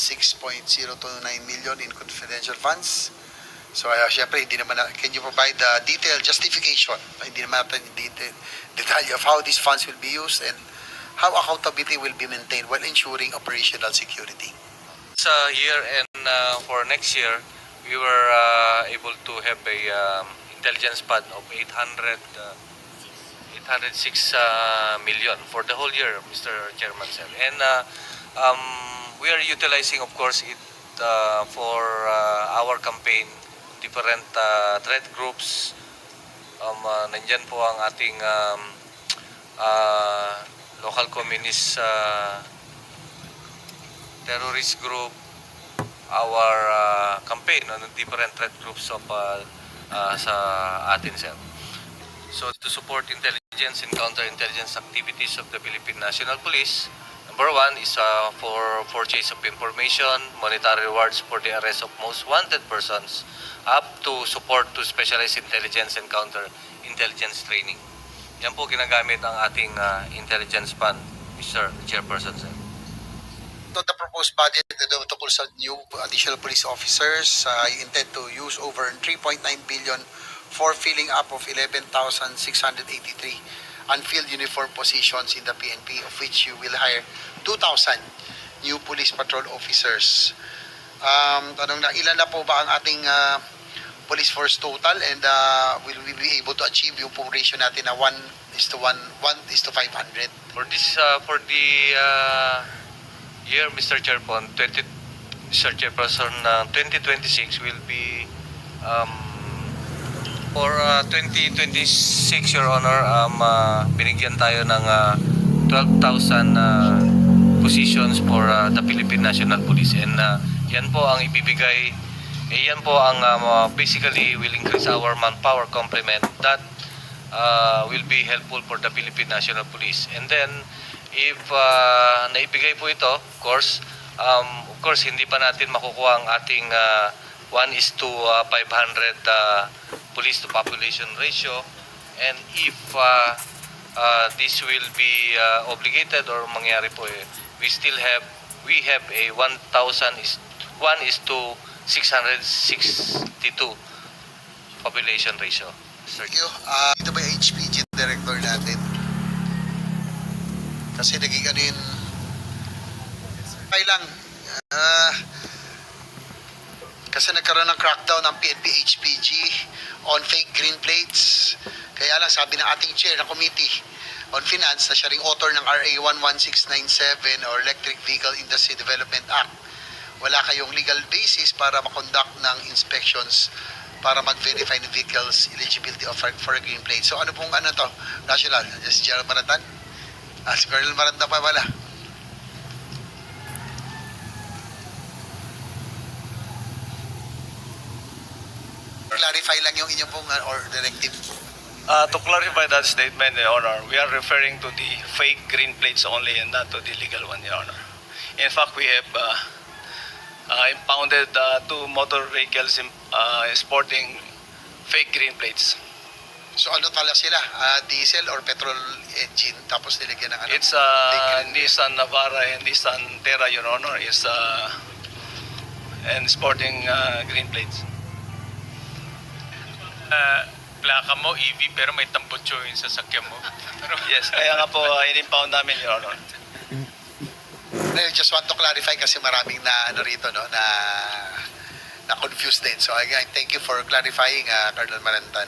6.029 million in confidential funds. So, uh, syempre, hindi naman, na- can you provide the detailed justification? Hindi naman natin detail, of how these funds will be used and how accountability will be maintained while ensuring operational security. This uh, year and uh, for next year, we were uh, able to have a um, intelligence fund of 800, uh, 806 uh, million for the whole year, Mr. Chairman. And uh, um, we are utilizing, of course, it uh, for uh, our campaign, different uh, threat groups. Um, uh, nandyan po ang ating um, uh, local communist uh, terrorist group, our uh, campaign on different threat groups of uh, uh, sa atin, sir. So to support intelligence and counterintelligence activities of the Philippine National Police, number one is uh, for purchase of information, monetary rewards for the arrest of most wanted persons, up to support to specialized intelligence and counterintelligence training. Yan po ginagamit ang ating uh, intelligence fund, Mr. Chairperson, sir. To the proposed budget, the tungkol sa new additional police officers, uh, you intend to use over 3.9 billion for filling up of 11,683 unfilled uniform positions in the PNP, of which you will hire 2,000 new police patrol officers. Um, tanong na, ilan na po ba ang ating uh, police force total and uh, will we be able to achieve yung po ratio natin na 1 is to 1, 1 is to 500? For this, uh, for the uh, year, Mr. Chairpon, 20, Mr. Chairperson, uh, 2026 will be um, for uh, 2026, Your Honor, um, uh, binigyan tayo ng uh, 12,000 uh, positions for uh, the Philippine National Police and uh, yan po ang ibibigay eh, yan po ang um, uh, basically will increase our manpower complement that uh, will be helpful for the Philippine National Police. And then, if uh, naibigay po ito, of course, um, of course, hindi pa natin makukuha ang ating uh, 1 is to uh, 500 uh, police to population ratio. And if uh, uh, this will be uh, obligated or mangyari po, eh, we still have, we have a 1,000 is 1 is to 662 population ratio. Thank you. Ah, ito ba yung HPG director natin? Kasi naging ano yun, lang, ah, kasi nagkaroon ng crackdown ng PNP HPG on fake green plates. Kaya lang sabi ng ating chair ng committee on finance na siya ring author ng RA 11697 or Electric Vehicle Industry Development Act. Wala kayong legal basis para makonduct ng inspections para mag-verify ng vehicles eligibility of for, for a green plate. So ano pong ano to? National? Si Gerald Maratan? Ah, si Colonel Maranta pa pala. Clarify lang yung inyong pong uh, or directive. Uh, to clarify that statement, Your Honor, we are referring to the fake green plates only and not to the legal one, Your Honor. In fact, we have uh, uh, impounded uh, two motor vehicles im- uh, sporting fake green plates. So ano pala sila? Ah, diesel or petrol engine tapos nilagyan ng ano? It's uh. Nissan Navara and Nissan Terra, Your Honor, is uh, and sporting uh, green plates. Uh, plaka mo, EV, pero may tambutso yung sasakyan mo. Pero, Yes, kaya nga po uh, in-impound namin, Your Honor. I just want to clarify kasi maraming na ano rito no na na confused din. So again, thank you for clarifying uh, Colonel Marantan.